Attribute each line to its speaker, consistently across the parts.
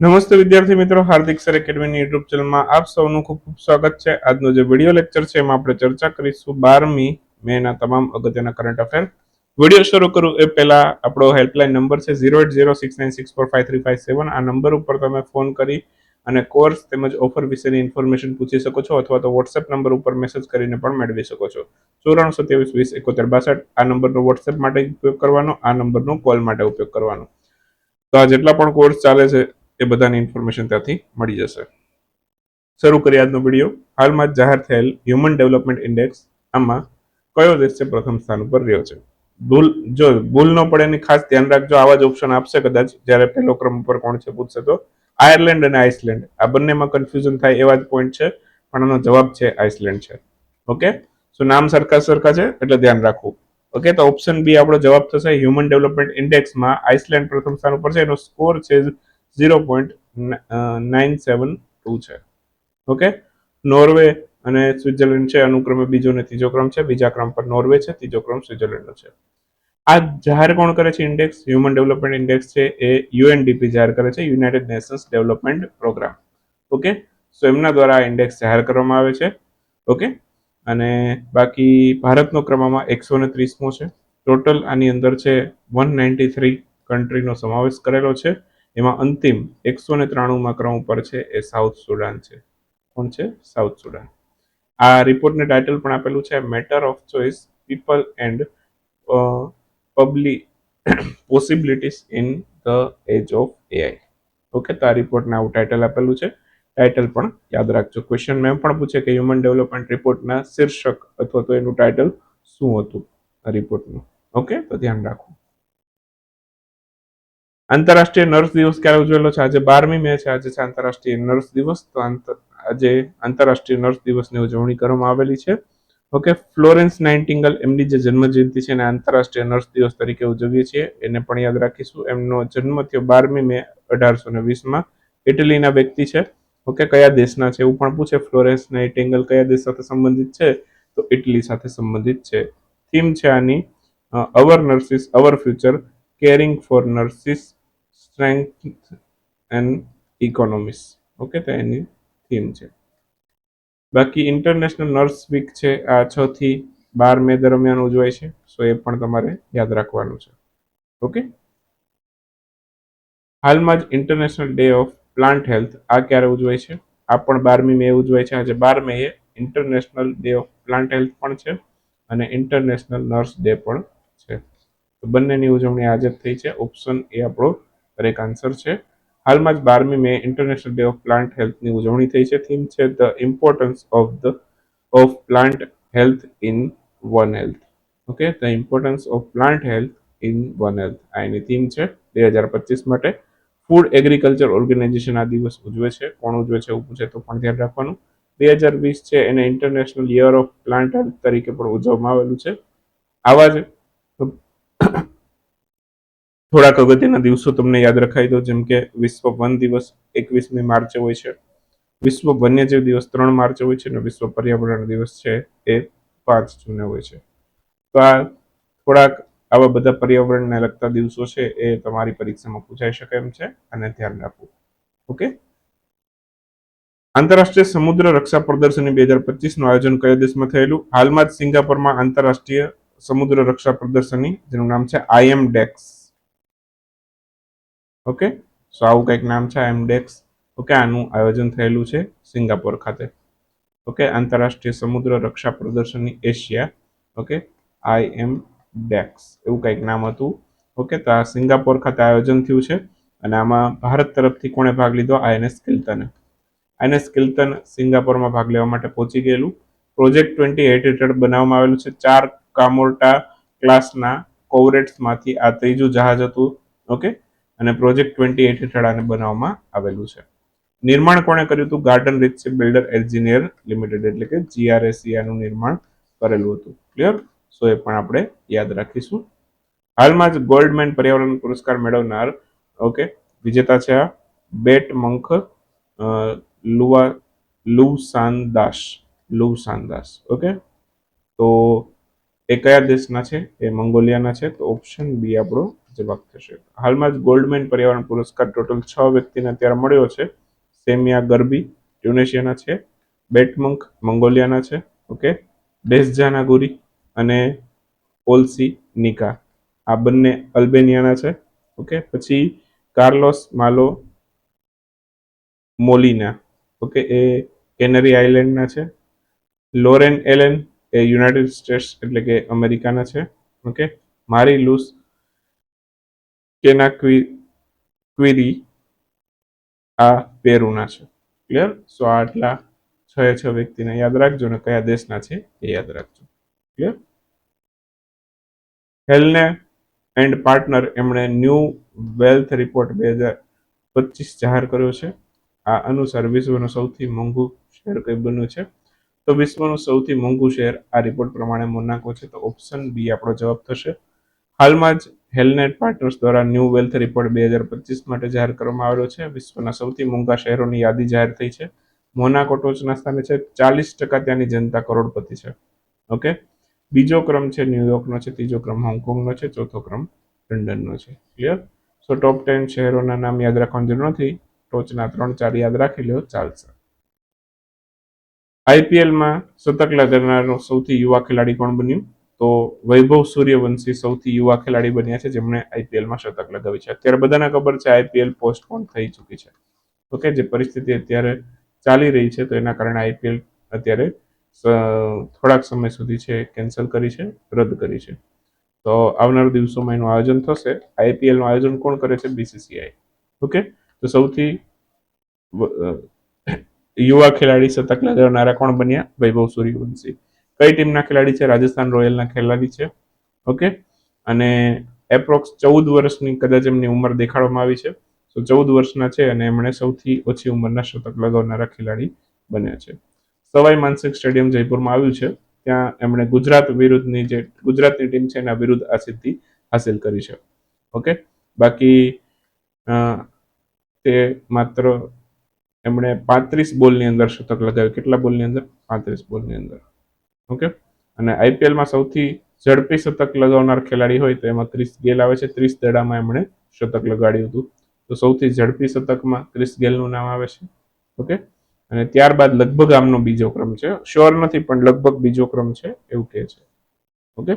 Speaker 1: નમસ્તે વિદ્યાર્થી મિત્રો, હાર્દિક સર એકેડમીની યુટ્યુબ ચેનલમાં આપ સૌનું ખૂબ ખૂબ સ્વાગત છે. આજનો જે વીડિયો લેક્ચર છે એમાં આપણે ચર્ચા કરીશું બારમી મેના તમામ અગત્યના કરંટ અફેર વીડિયો શરૂ કરું એ પહેલા આપણો હેલ્પલાઇન નંબર છે zero eight zero six nine six four five three five seven આ નંબર ઉપર તમે ફોન કરી અને કોર્સ તેમજ ઓફર વિશેની ઇન્ફોર્મેશન પૂછી શકો છો અથવા તો વોટ્સએપ નંબર ઉપર મેસેજ કરીને પણ મેળવી શકો છો. ચોરાણું સત્યાવીસ વીસ એકોતેર બાસઠ, આ નંબરનો વોટ્સએપ માટે ઉપયોગ કરવાનો, આ નંબરનો કોલ માટે ઉપયોગ કરવાનો. તો આ જેટલા પણ કોર્સ ચાલે છે એ બધાની ઇન્ફોર્મેશન ત્યાંથી મળી જશે. શરૂ કરીએ આજનો વીડિયો હાલમાં જાહેર થયેલ હ્યુમન ડેવલપમેન્ટ ઇન્ડેક્સ આમાં કયો દેશ છે પ્રથમ સ્થાન ઉપર રહ્યો છે? ભૂલ, જો ભૂલ ન પડે એની ખાસ ધ્યાન રાખજો. આવા જ ઓપ્શન આપશે કદાચ, જ્યારે પહેલો ક્રમ ઉપર કોણ છે પૂછશે તો આયર્લેન્ડ અને આઇસલેન્ડ આ બંનેમાં કન્ફ્યુઝન થાય એવા જ પોઈન્ટ છે, પણ આનો જવાબ છે આઇસલેન્ડ છે. ઓકે સો નામ સરખા સરખા છે, એટલે ધ્યાન રાખવું. ઓકે તો ઓપ્શન બી આપણો જવાબ થશે હ્યુમન ડેવલપમેન્ટ ઇન્ડેક્સમાં આઇસલેન્ડ પ્રથમ સ્થાન ઉપર છે. એનો સ્કોર છે zero point nine seven two છે. ઓકે નોર્વે અને સ્વિટ્ઝરલેન્ડ છે અનુક્રમે બીજો અને ત્રીજો ક્રમ છે. બીજા ક્રમ પર નોર્વે છે, ત્રીજો ક્રમ સ્વિટ્ઝરલેન્ડનો છે. આ જાહેર કોણ કરે છે ઇન્ડેક્સ હ્યુમન ડેવલપમેન્ટ ઇન્ડેક્સ છે, એ યુએનડીપી જાહેર કરે છે United Nations Development Programme okay so એમના દ્વારા આ ઇન્ડેક્સ જાહેર કરવામાં આવે છે. ઓકે અને બાકી ભારતનો ક્રમમાં એકસો ને ત્રીસમો છે. ટોટલ આની અંદર છે વન નાઇન્ટી થ્રી કન્ટ્રીનો સમાવેશ કરેલો છે. એમાં અંતિમ એકસો ને ત્રાણુંમાં ક્રમ ઉપર છે એ સાઉથ સુડાન છે. કોણ છે? South Sudan. આ રિપોર્ટને ટાઇટલ પણ આપેલું છે, matter of choice, people and public possibilities in the age of AI. Okay, તો આ રિપોર્ટને આવું ટાઇટલ આપેલું છે. ટાઇટલ પણ યાદ રાખજો. ક્વેશ્ચન મેં પણ પૂછે કે હ્યુમન ડેવલપમેન્ટ રિપોર્ટના શીર્ષક અથવા તો એનું ટાઇટલ શું હતું આ રિપોર્ટનું? ઓકે, તો ધ્યાન રાખવું આંતરરાષ્ટ્રીય નર્સ દિવસ ક્યારે ઉજવેલો છે? આજે બારમી મે છે. આજે છે આંતરરાષ્ટ્રીય નર્સ દિવસ. તો આજે આંતરરાષ્ટ્રીય નર્સ દિવસની ઉજવણી કરવામાં આવેલી છે. ઓકે, ફ્લોરેન્સ નાઇન્ટિંગલ એમની જે જન્મજયંતિ છે એને આંતરરાષ્ટ્રીય નર્સ દિવસ તરીકે ઉજવીએ છીએ. એને પણ યાદ રાખીશું. એમનો જન્મ થયો બારમી મે અઢારસો ને વીસમાં ઇટલીના વ્યક્તિ છે. ઓકે, કયા દેશના છે એવું પણ પૂછે. ફ્લોરેન્સ નાઇટિંગલ કયા દેશ સાથે સંબંધિત છે? તો ઇટલી સાથે સંબંધિત છે. થીમ છે આની our nurses, our future, caring for nurses strength and economics okay તો એની થીમ છે. બાકી ઇન્ટરનેશનલ નર્સ વીક છે, આ છ થી બાર મે દરમિયાન ઉજવાય છે સો એ પણ તમારે યાદ રાખવાનું છે. ઓકે હાલમાં જ International Day of Plant Health આ ક્યારે ઉજવાય છે? આ પણ બારમી મે ઉજવાય છે, આજે બાર May International Day of Plant Health પણ છે અને ઇન્ટરનેશનલ નર્સ ડે પણ છે. તો બંનેની ઉજવણી આજે થઈ છે. ઓપ્શન એ આપણો કરેક્ટ આન્સર છે. હાલમાં જ બારમી May International Day of Plant હેલ્થની ઉજવણી થઈ છે. થીમ છે the importance of the of plant health in one health okay the importance of plant health in one health આ એની થીમ છે બે હજાર પચીસ માટે. ફૂડ એગ્રીકલ્ચર ઓર્ગેનાઇઝેશન આ દિવસ ઉજવે છે. કોણ ઉજવે છે એવું પૂછે તો પણ ધ્યાન રાખવાનું. બે હજાર વીસ છે એને International Year of Plant Health તરીકે પણ ઉજવવામાં આવેલું છે. આવા જ થોડાક અગત્યના દિવસો તમને યાદ રખાઈ દો, જેમ કે વિશ્વ વન દિવસ એકવીસમી માર્ચે હોય છે. વિશ્વ વન્યજીવ દિવસ ત્રણ માર્ચે હોય છે અને વિશ્વ પર્યાવરણ દિવસ છે એ પાંચ જૂને હોય છે. તો આ થોડાક આવા બધા પર્યાવરણને લગતા દિવસો છે એ તમારી પરીક્ષામાં પૂછાઈ શકે એમ છે અને ધ્યાન રાખવું. ઓકે? આંતરરાષ્ટ્રીય સમુદ્ર રક્ષા પ્રદર્શની બે હજાર પચીસનું આયોજન કયા દેશમાં થયેલું? હાલમાં જ સિંગાપોરમાં આંતરરાષ્ટ્રીય સમુદ્ર રક્ષા પ્રદર્શની, જેનું નામ છે આઈએમ ડેક્સ. ઓકે? સો આવું કંઈક નામ છે એમડેક્સ ડેક્સ ઓકે, આનું આયોજન થયેલું છે સિંગાપોર ખાતે. ઓકે, આંતરરાષ્ટ્રીય સમુદ્ર રક્ષા પ્રદર્શનની એશિયા. ઓકે આઈ એમ ડેક્સ એવું કંઈક નામ હતું. ઓકે, તો આ સિંગાપોર ખાતે આયોજન થયું છે. અને આમાં ભારત તરફથી કોણે ભાગ લીધો? આઈએનએસ કિલ્તને આઈએનએસ કિલ્તન સિંગાપોરમાં ભાગ લેવા માટે પહોંચી ગયેલું. પ્રોજેક્ટ ટ્વેન્ટી એટ હેઠળ બનાવવામાં આવેલું છે. ચાર કામોર્ટા ક્લાસના કોવરેટ્સમાંથી આ ત્રીજું જહાજ હતું. ઓકે અને પ્રોજેક્ટ ટ્વેન્ટી એટ હેઠળ આને બનાવવામાં આવેલું છે. નિર્માણ કોણે કર્યું હતું? Garden Reach Builder Engineer Limited એટલે કે જીઆરએસીઆનું નિર્માણ કરેલું હતું. ક્લિયર સો એ પણ આપણે યાદ રાખીશું. હાલમાં જ ગોલ્ડમેન પર્યાવરણ પુરસ્કાર મેળવનાર ઓકે વિજેતા છે આ બેટ મંખ લુવા લુસાનદાસ લુસાનદાસ ઓકે તો એ કયા દેશના છે? એ મંગોલિયાના છે. તો ઓપ્શન બી આપણો જવાબ થશે. હાલમાં જ ગોલ્ડમેન પર્યાવરણ પુરસ્કાર ટોટલ છ વ્યક્તિને અત્યારે મળ્યો છે. સેમિયા ગરબી, ટ્યુનેશિયાના છે. બેટમંક, મંગોલિયાના છે. ઓકે? ડેસજાના ગુરી અને ઓલસી નિકા. આ બંને અલ્બેનિયાના છે. ઓકે? પછી કાર્લોસ માલો મોલિના. ઓકે? એ કેનરી આઇલેન્ડના છે. લોરેન એલેન એ યુનાઇટેડ સ્ટેટ્સ એટલે કે અમેરિકાના છે. ઓકે? મારી લૂસ કેના ક્વિરી આ પેરુના છે. ક્લિયર સો આટલા છ છ વ્યક્તિને યાદ રાખજો ને કયા દેશના છે એ યાદ રાખજો. ક્લિયર હેલને એન્ડ પાર્ટનર એમણે ન્યૂ વેલ્થ રિપોર્ટ બે હજાર પચીસ જાહેર કર્યો છે. આ અનુસાર વિશ્વનું સૌથી મોંઘું શહેર કઈ બન્યું છે? તો વિશ્વનું સૌથી મોંઘું શહેર આ રિપોર્ટ પ્રમાણે મોનાકો છે. તો ઓપ્શન બી આપણો જવાબ થશે હાલમાં જ હેલનેટ પાર્ટનર્સ દ્વારા ન્યૂ વેલ્થ રિપોર્ટ બે હજાર પચીસ માટે જાહેર કરવામાં આવેલો છે. વિશ્વના સૌથી મોંઘા શહેરોની યાદી જાહેર થઈ છે. મોનાકો ટોચના સ્થાને છે. ચાલીસ ટકા ત્યાંની જનતા કરોડપતિ છે. ઓકે? બીજો ક્રમ છે ન્યુયોર્કનો છે. ત્રીજો ક્રમ હોંગકોંગનો છે. ચોથો ક્રમ લંડનનો છે. ક્લિયર સો ટોપ ટેન શહેરોના નામ યાદ રાખવાની જરૂર નથી. ટોચના ત્રણ ચાર યાદ રાખી લો. ચાલશે. આઈપીએલમાં શતક લગાડનારનો સૌથી યુવા ખેલાડી કોણ બન્યું? તો વૈભવ સૂર્યવંશી સૌથી યુવા ખેલાડી બન્યા છે જેમણે આઈપીએલમાં શતક લગાવી છે. અત્યારે બધાને ખબર છે આઈપીએલ પોસ્ટપોન થઈ ચૂકી છે. ઓકે જે પરિસ્થિતિ અત્યારે ચાલી રહી છે તો એના કારણે આઈપીએલ અત્યારે થોડાક સમય સુધી છે કેન્સલ કરી છે, રદ કરી છે. તો આવનાર દિવસોમાં એનું આયોજન થશે. આઈપીએલનું આયોજન કોણ કરે છે? BCCI okay? તો સૌથી યુવા ખેલાડી શતક લગાવનારા કોણ બન્યા? વૈભવ સૂર્યવંશી. કઈ ટીમના ખેલાડી છે? રાજસ્થાન રોયલના ખેલાડી છે. ઓકે? અને એપ્રોક્સ ચૌદ વર્ષની કદાચ એમની ઉંમર દેખાડવામાં આવી છે. તો ચૌદ વર્ષના છે અને એમણે સૌથી ઓછી ઉંમરના શતક લગાવનારા ખેલાડી બન્યા છે. સવાઈ માનસિક સ્ટેડિયમ જયપુરમાં આવ્યું છે. ત્યાં એમણે ગુજરાત વિરુદ્ધની જે, ગુજરાતની ટીમ છે એના વિરુદ્ધ આ સિદ્ધિ હાસિલ કરી છે. ઓકે? બાકી તે માત્ર એમણે પાંત્રીસ બોલની અંદર શતક લગાવ્યું. કેટલા બોલની અંદર? પાંત્રીસ બોલની અંદર. ઓકે? અને આઈપીએલમાં સૌથી ઝડપી શતક લગાવનાર ખેલાડી હોય તો એમાં ક્રિસ ગેલ આવે છે. ત્રીસ દડામાં એમણે શતક લગાડ્યું હતું. તો સૌથી ઝડપી શતકમાં ક્રિસ ગેલનું નામ આવે છે. ઓકે? અને ત્યારબાદ લગભગ આમનો બીજો ક્રમ છે. શ્યોર નથી, પણ લગભગ બીજો ક્રમ છે એવું કહે છે. ઓકે?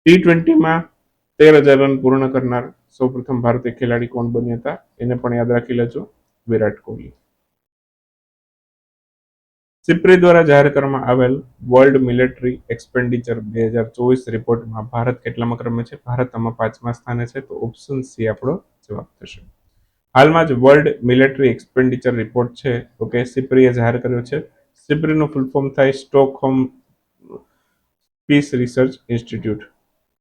Speaker 1: ટી ટ્વેન્ટીમાં તેર હજાર રન પૂર્ણ કરનાર સૌ પ્રથમ ભારતીય ખેલાડી કોણ બન્યા હતા? એને પણ યાદ રાખી લેજો. વિરાટ કોહલી. સિપ્રી દ્વારા જાહેર કરવામાં આવેલ વર્લ્ડ મિલિટરી એક્સપેન્ડિચર બે હજાર ચોવીસ રિપોર્ટમાં ભારત કેટલામાં ક્રમે છે? ભારત આમાં પાંચમા સ્થાને છે, તો ઓપ્શન સી આપણો જવાબ થશે. હાલમાં જ વર્લ્ડ મિલિટરી એક્સપેન્ડિચર રિપોર્ટ છે ઓકે સિપ્રીએ જાહેર કર્યો છે. સિપ્રીનું ફૂલ ફોર્મ થાય Stockholm Peace Research Institute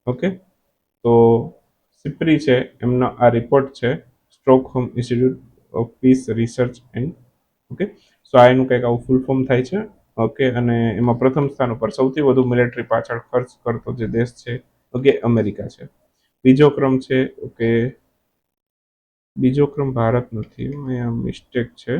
Speaker 1: okay તો સિપ્રી છે, એમનો આ રિપોર્ટ છે Stockholm Institute of Peace Research and okay so આ એનું કંઈક આવું ફૂલ ફોર્મ થાય છે. ઓકે અને એમાં પ્રથમ સ્થાન ઉપર સૌથી વધુ મિલિટરી પાછળ ખર્ચ કરતો જે દેશ છે ઓકે અમેરિકા છે. બીજો ક્રમ છે ઓકે બીજો ક્રમ ભારત નથી અહીંયા મિસ્ટેક છે.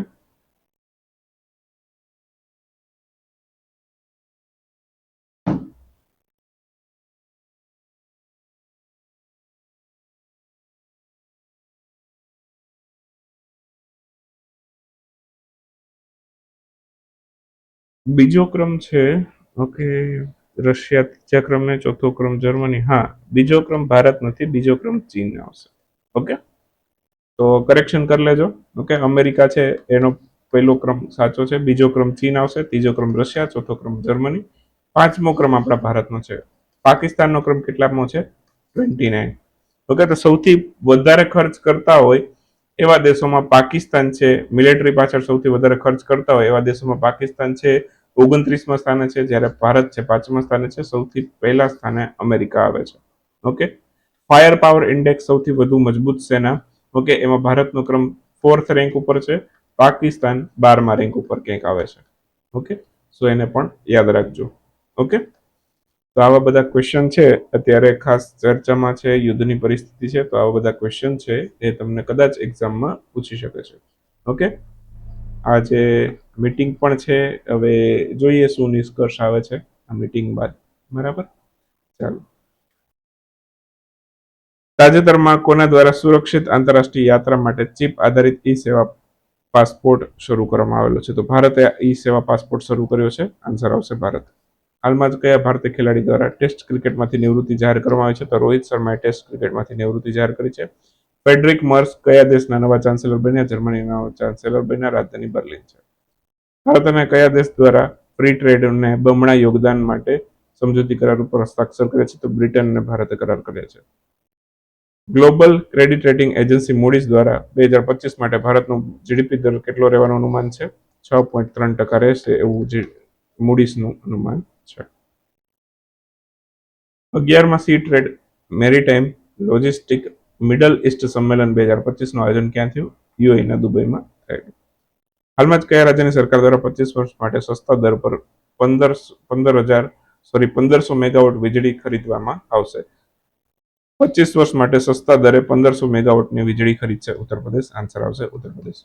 Speaker 1: બીજો ક્રમ છે ઓકે રશિયા ત્રીજા ક્રમે ચોથો ક્રમ જર્મની. હા, બીજો ક્રમ ભારત નથી, બીજો ક્રમ ચીન આવશે. ઓકે તો કરેક્શન કરી લેજો. ઓકે અમેરિકા છે, એનો પહેલો ક્રમ સાચો છે, બીજો ક્રમ ચીન આવશે, ત્રીજો ક્રમ રશિયા, ચોથો ક્રમ જર્મની. પાંચમો ક્રમ આપણા ભારતનો છે. પાકિસ્તાનનો ક્રમ કેટલામો છે? ટ્વેન્ટી નાઇન ઓકે તો સૌથી વધારે ખર્ચ કરતા હોય એવા દેશોમાં પાકિસ્તાન છે મિલિટરી પાછળ સૌથી વધારે ખર્ચ કરતા હોય એવા દેશોમાં પાકિસ્તાન છે, ઓગણત્રીસમાં સ્થાને છે, જ્યારે ભારત છે, પાંચમા સ્થાને છે, સૌથી પહેલા સ્થાને અમેરિકા આવે છે. ઓકે ફાયર પાવર ઇન્ડેક્સ સૌથી વધુ મજબૂત સેના. ઓકે એમાં ભારતનો ક્રમ ફોર્થ રેન્ક ઉપર છે, પાકિસ્તાન બારમા રેન્ક ઉપર ક્યાંક આવે છે. ઓકે સો એને પણ યાદ રાખજો. ઓકે તો આવા બધા ક્વેશ્ચન છે. અત્યારે ખાસ ચર્ચામાં છે, યુદ્ધની પરિસ્થિતિ છે, તો આવા બધા ક્વેશ્ચન છે એ તમને કદાચ એક્ઝામમાં પૂછી શકે છે. ઓકે આજે મીટિંગ પણ છે, હવે જોઈએ શું નિષ્કર્ષ આવે છે આ મીટિંગ બાદ. બરાબર? ચાલો. તાજેતરમાં કોના દ્વારા સુરક્ષિત આંતરરાષ્ટ્રીય યાત્રા માટે ચિપ આધારિત ઈ સેવા પાસપોર્ટ શરૂ કરવામાં આવેલો છે? તો ભારતે ઈ સેવા પાસપોર્ટ શરૂ કર્યો છે. આન્સર આવશે ભારત. હાલમાં જ કયા ભારતીય ખેલાડી દ્વારા ટેસ્ટ ક્રિકેટમાંથી નિવૃત્તિ જાહેર કરવામાં આવી છે? તો રોહિત શર્માએ ટેસ્ટ ક્રિકેટમાંથી નિવૃત્તિ જાહેર કરી છે. ફેડરિક મર્સ કયા દેશના નવા ચાન્સેલર બન્યા? જર્મનીના ચાન્સેલર બન્યા? રાજધાની બર્લિન છે. ભારત અને કયા દેશ દ્વારા ફ્રી ટ્રેડને બમણા યોગદાન માટે સમજૂતી કરાર ઉપર હસ્તાક્ષર કરે છે? તો બ્રિટન અને ભારતે કરાર કર્યા છે. Global credit rating agency Moody's દ્વારા બે હજાર પચીસ માટે ભારતનું જીડીપી દર કેટલો રહેવાનું અનુમાન છે? છ પોઈન્ટ ત્રણ ટકા રહેશે એવું જે મૂડીઝનું અનુમાન છે. અગિયારમાં Sea Trade Maritime Logistic Middle East સંમેલન બે હજાર પચીસનું આયોજન ક્યાં થયું? યુએઈના દુબઈમાં થયેલું. હાલમાં જ કયા રાજ્યની સરકાર દ્વારા પચીસ વર્ષ માટે સસ્તા દર પર પંદર પંદર હજાર સોરી પંદરસો મેગાવોટ વીજળી ખરીદવામાં આવશે? પચીસ વર્ષ માટે સસ્તા દરે પંદરસો મેગાવોટની વીજળી ખરીદશે ઉત્તર પ્રદેશ આન્સર આવશે ઉત્તર પ્રદેશ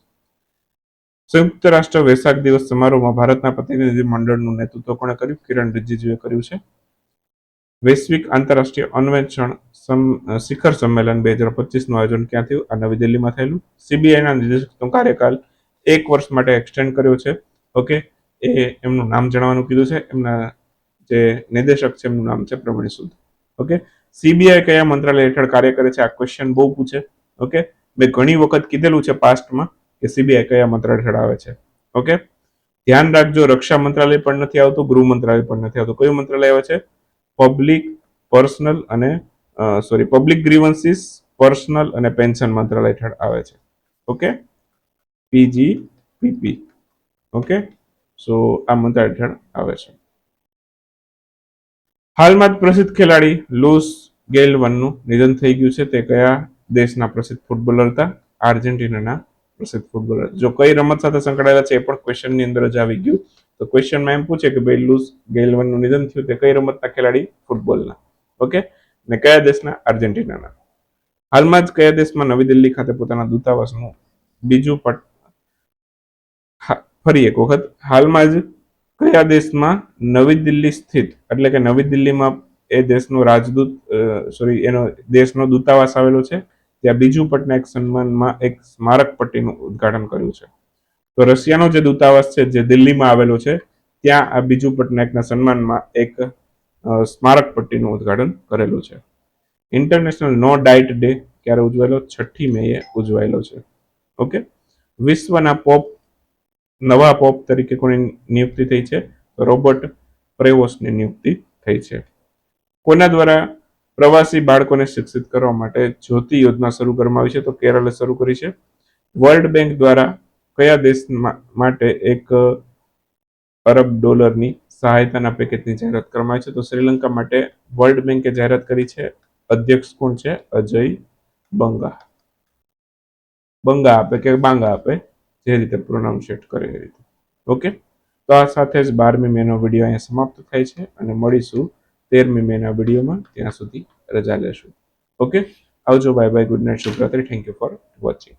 Speaker 1: સંયુક્ત રાષ્ટ્ર વૈશાખ દિવસ સમારોહમાં ભારતના પ્રતિનિધિ મંડળનું નેતૃત્વ કોણે કર્યું? કિરણ રિજિજુએ કર્યું છે. વૈશ્વિક આંતરરાષ્ટ્રીય અન્વેષણ શિખર સંમેલન બે હજાર પચીસનું આયોજન ક્યાં થયું? આ નવી દિલ્હીમાં થયેલું. સીબીઆઈના નિદેશકનો કાર્યકાલ એક વર્ષ માટે એક્સટેન્ડ કર્યો છે. ઓકે? એ એમનું નામ જણાવવાનું કીધું છે. એમના જે નિદેશક છે, એમનું નામ છે પ્રવીણ સુદ. ઓકે? સીબીઆઈ કયા મંત્રાલય હેઠળ કાર્ય કરે છે? આ ક્વેશ્ચન બહુ પૂછે. ઓકે? મેં ઘણી વખત કીધેલું છે પાસ્ટમાં કે સીબીઆઈ કયા મંત્રાલય હેઠળ આવે છે. ઓકે ધ્યાન રાખજો, રક્ષા મંત્રાલય પણ નથી આવતું, ગૃહ મંત્રાલય પણ નથી આવતું. કયું મંત્રાલય આવે છે? પબ્લિક પર્સનલ અને સોરી પબ્લિક ગ્રીવન્સીસ પર્સનલ અને પેન્શન મંત્રાલય હેઠળ આવે છે. Okay PG PP okay so આ મંત્રાલય હેઠળ આવે છે. હાલમાં જ પ્રસિદ્ધ ખેલાડી લુસ ગેલવનનું નિધન થઈ ગયું છે. તે કયા દેશના પ્રસિદ્ધ ફૂટબોલર હતા? આર્જેન્ટિનાના પ્રસિદ્ધ ફૂટબોલર જો કઈ રમત સાથે સંકળાયેલા છે એ પણ ક્વેશ્ચનની અંદર જ આવી ગયું. તો ક્વેશ્ચનમાં એમ પૂછે કે ભાઈ, લુસ ગેલવનનું નિધન થયું તે કઈ રમતના ખેલાડી ફૂટબોલના ઓકે ને કયા દેશના? આર્જેન્ટિનાના. હાલમાં જ કયા દેશમાં નવી દિલ્હી ખાતે પોતાના દૂતાવાસનું બીજું પટ ફરી એક વખત. હાલમાં જ કયા દેશમાં નવી દિલ્હી સ્થિત, એટલે કે નવી દિલ્હીમાં એ દેશનો રાજદૂત સોરી એનો દેશનો દૂતાવાસ આવેલો છે? ત્યાં બીજું પટનાયક સન્માનમાં એક સ્મારક પટ્ટીનું ઉદ્ઘાટન કર્યું છે. તો રશિયાનો જે દૂતાવાસ છે, જે દિલ્હીમાં આવેલો છે, ત્યાં આ બીજું પટનાયકના સન્માનમાં એક સ્મારક પટ્ટીનું ઉદ્ઘાટન કરેલું છે. ઇન્ટરનેશનલ નો ડાયટ ડે ક્યારે ઉજવાયેલો? છઠ્ઠી મેએ ઉજવાયેલો છે. ઓકે? વિશ્વના પોપ, નવા પોપ તરીકે કોની નિયુક્તિ થઈ છે? રોબર્ટ પ્રેવોસની નિયુક્તિ થઈ છે. કોના દ્વારા પ્રવાસી બાળકોને શિક્ષિત કરવા માટે જ્યોતિ યોજના શરૂ કરવામાં આવી છે. તો કેરળે શરૂ કરી છે. વર્લ્ડ બેંક દ્વારા કયા દેશ માટે એક અરબ ડોલરની સહાયતાના પેકેજની જાહેરાત કરવામાં આવી છે? તો શ્રીલંકા માટે વર્લ્ડ બેંકે જાહેરાત કરી છે. અધ્યક્ષ કોણ છે? અજય બંગા. બંગા આપે કે બાંગા આપે? જે રીતે પ્રોનાઉન્સિએટ કરે એ રીતે. ઓકે તો આ સાથે જ બારમી મેનો વીડિયો અહીંયા સમાપ્ત થાય છે અને મળીશું તેરમી મેના વિડીયોમાં ત્યાં સુધી રજા લેશું. ઓકે આવજો bye bye good night શુભરાત્રી. Thank you for watching